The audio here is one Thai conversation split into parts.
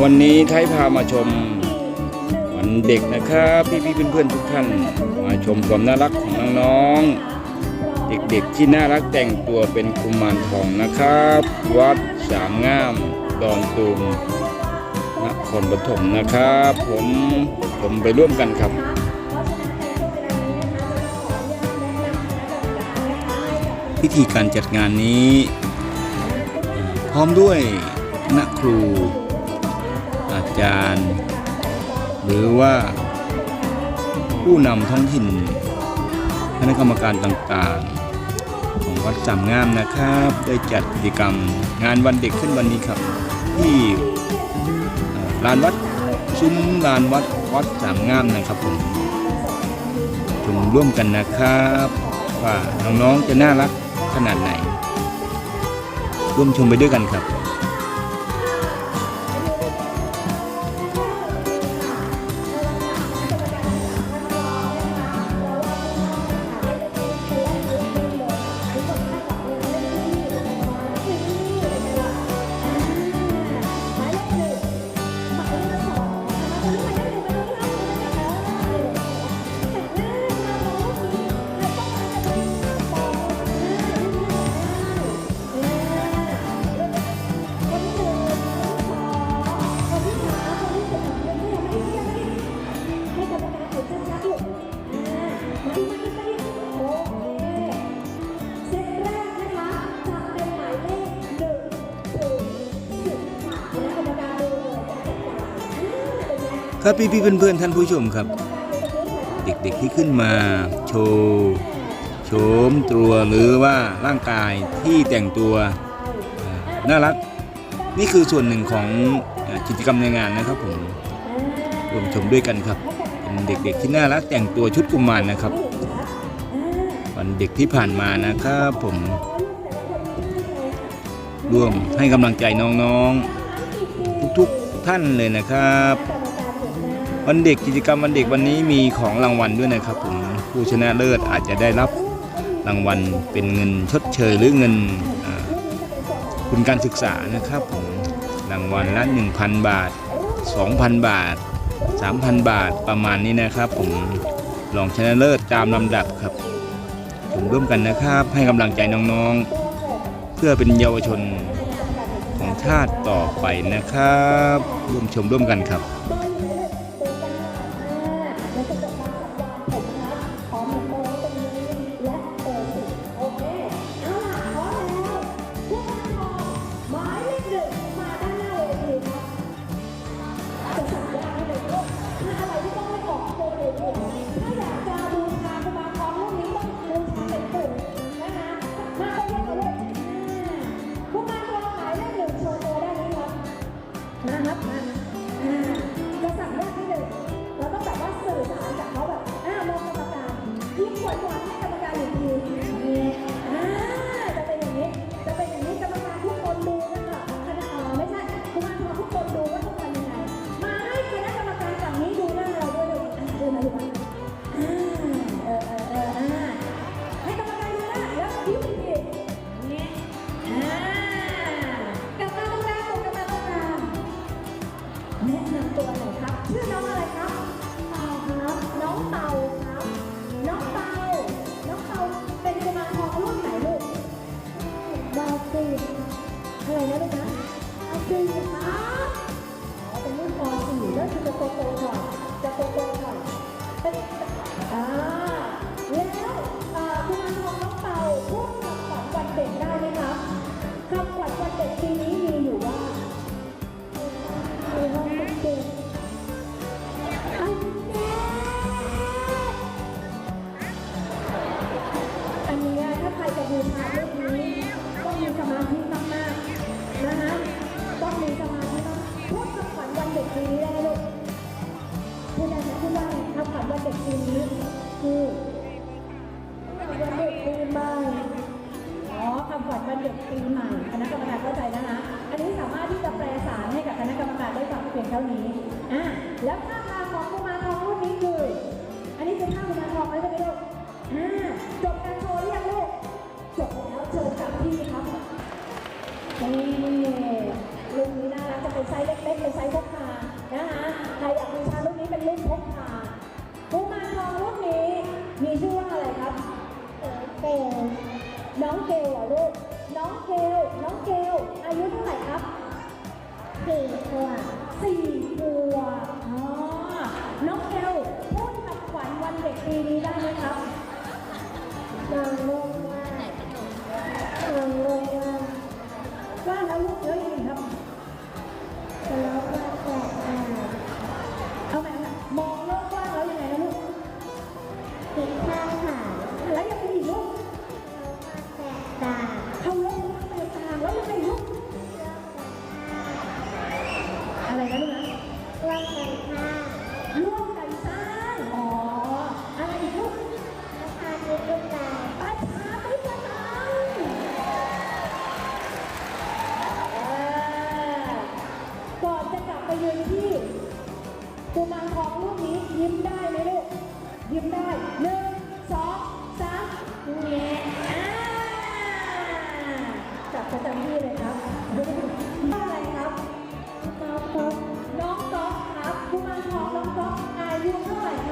วันนี้ไทยพามาชมวันเด็กนะครับพี่พี่ๆเพื่อนๆทุกท่าน มาชมความน่ารักของน้องๆเด็กๆที่น่ารักแต่งตัวเป็นกุมารทองนะครับ วัดสามงามดอนตูมนครปฐมนะครับ ผมผมไปร่วมกันครับพิธีการจัดงานนี้ พร้อมด้วยคณะครู จารย์ หรือว่าผู้นำท้องถิ่นคณะกรรมการต่างๆ ของวัดสามงามนะครับ ได้จัดกิจกรรมงานวันเด็กขึ้นวันนี้ครับ ที่ลานวัดซุ้มลานวัดวัดสามงามนะครับผมชมร่วมกันนะครับ ว่าน้องๆจะน่ารักขนาดไหน ร่วมชมไปด้วยกันครับ ครับพี่พี่ๆเพื่อนๆท่านผู้ชมครับ เด็กๆที่ขึ้นมาโชว์โฉมตัวหรือว่าร่างกายที่แต่งตัวน่ารักนี่คือส่วนหนึ่งของกิจกรรมในงานนะครับผมร่วมชมด้วยกันครับเป็นเด็กๆที่น่ารักแต่งตัวชุดกุมารนะครับ วันเด็กที่ผ่านมานะครับผมร่วมให้กำลังใจน้องๆ ทุกๆท่านเลยนะครับ วันเด็กกิจกรรมวันเด็กวันนี้มีของรางวัลด้วยนะครับผมผู้ชนะเลิศอาจจะได้รับรางวัลเป็นเงินชดเชยหรือเงินอ่าทุนการศึกษานะครับผมรางวัลละ1,000 บาท 2,000 บาท 3,000 บาทประมาณนี้นะครับ ผมรองชนะเลิศตามลำดับครับผมร่วมกันนะครับ ให้กำลังใจน้องๆ เพื่อเป็นเยาวชนของชาติต่อไปนะครับ ร่วมชมร่วมกันครับ บการโชว์หรือยังลูกจบแล้วเชิญกลับที่ครับนี่รุ่นนี้น่ารักจะเป็นไซส์เล็กๆเป็นไซส์พกพานะคะใครอยากมีชารุ่นนี้เป็นรุ่นพกพากุมารทองรุ่นนี้มีชื่อว่าอะไรครับเกลน้องเกลเหรอลูกน้องเกลน้องเกลอายุเท่าไหร่ครับสี่ขวบสี่ขวบอ๋อน้องเกลพูดกับขวัญวันเด็กปีนี้ได้ไหมครับ น้องลงว่าน้องลงว่าว่าแล้วลูกเยอะจริงครับ กุมารทองลูกนี้ยิ้มได้ไหมลูก ยิ้มได้หนึ่งสองสามเงี้ยอ่าจับประจำที่เลยครับอะไรครับน้องก๊อกน้องก๊อกครับกุมารทองน้องก๊อกอายุเท่าไหร่ครับ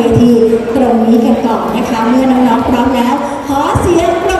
เวทีตรงนี้กันก่อนนะคะ เมื่อน้องๆพร้อมแล้ว ขอเสียงปรบ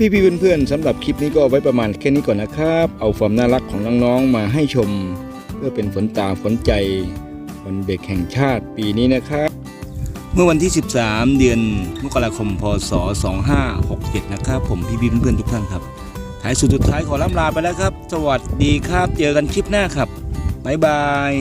พี่พี่ๆเพื่อนๆสำหรับคลิปนี้ก็เอาไว้ประมาณแค่นี้ก่อนนะครับ เอาความน่ารักของน้องๆมาให้ชม เพื่อเป็นฝนตาฝนใจวันเด็กแห่งชาติปีนี้นะครับ เมื่อวันที่ 13 เดือนมกราคมพศ 2567 นะครับ ผมพี่ๆเพื่อนๆทุกท่านครับท้ายสุดสุดท้ายขอล่ำลาไปแล้วครับ สวัสดีครับ เจอกันคลิปหน้าครับบ๊ายบาย